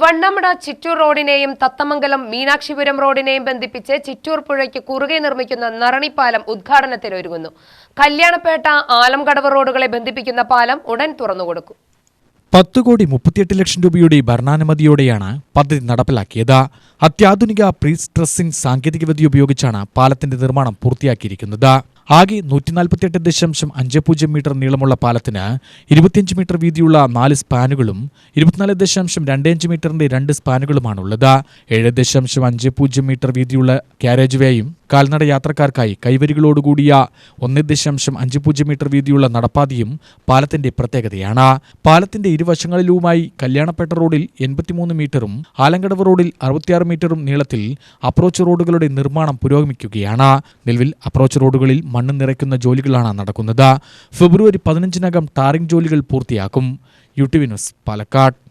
വണ്ണമട ചിറ്റൂർ റോഡിനെയും തത്തമംഗലം മീനാക്ഷിപുരം റോഡിനെയും ബന്ധിപ്പിച്ച് ചിറ്റൂർ പുഴയ്ക്ക് കുറുകെ നിർമ്മിക്കുന്ന നറണിപ്പാലം ഉദ്ഘാടനത്തിനൊരുങ്ങുന്നു കല്യാണപേട്ട ആലംകടവ് റോഡുകളെ ബന്ധിപ്പിക്കുന്ന പാലം ഉടൻ തുറന്നുകൊടുക്കും പത്ത് കോടി മുപ്പത്തിയെട്ട് ലക്ഷം രൂപയുടെ ഭരണാനുമതിയോടെയാണ് പദ്ധതി നടപ്പിലാക്കിയത്. അത്യാധുനിക പ്രീ സ്ട്രെസ്സിംഗ് സാങ്കേതികവിദ്യ ഉപയോഗിച്ചാണ് പാലത്തിന്റെ നിർമ്മാണം പൂർത്തിയാക്കിയിരിക്കുന്നത്. ആകെ നൂറ്റി നാൽപ്പത്തിയെട്ട് ദശാംശം അഞ്ച് പൂജ്യം മീറ്റർ നീളമുള്ള പാലത്തിന് ഇരുപത്തിയഞ്ച് മീറ്റർ വീതിയുള്ള നാല് സ്പാനുകളും ഇരുപത്തിനാല് ദശാംശം രണ്ട് അഞ്ച് മീറ്ററിന്റെ രണ്ട് സ്പാനുകളുമാണുള്ളത്. ഏഴ് ദശാംശം അഞ്ച് പൂജ്യം മീറ്റർ വീതിയുള്ള കാരേജ് വേയും കാൽനട യാത്രക്കാർക്കായി കൈവരികളോടുകൂടിയ ഒന്ന് ദശാംശം അഞ്ച് പൂജ്യം മീറ്റർ വീതിയുള്ള നടപ്പാതയും പാലത്തിന്റെ പ്രത്യേകതയാണ്. പാലത്തിന്റെ ഇരുവശങ്ങളിലുമായി കല്യാണപ്പേട്ട റോഡിൽ എൺപത്തിമൂന്ന് മീറ്ററും ആലങ്കടവ് റോഡിൽ അറുപത്തിയാറ് മീറ്ററും നീളത്തിൽ അപ്രോച്ച് റോഡുകളുടെ നിർമ്മാണം പുരോഗമിക്കുകയാണ്. നിലവിൽ അപ്രോച്ച് റോഡുകളിൽ മണ്ണ് നിറയ്ക്കുന്ന ജോലികളാണ് നടക്കുന്നത്. ഫെബ്രുവരി പതിനഞ്ചിനകം ടാറിംഗ് ജോലികൾ പൂർത്തിയാക്കും. U T news Palakkad.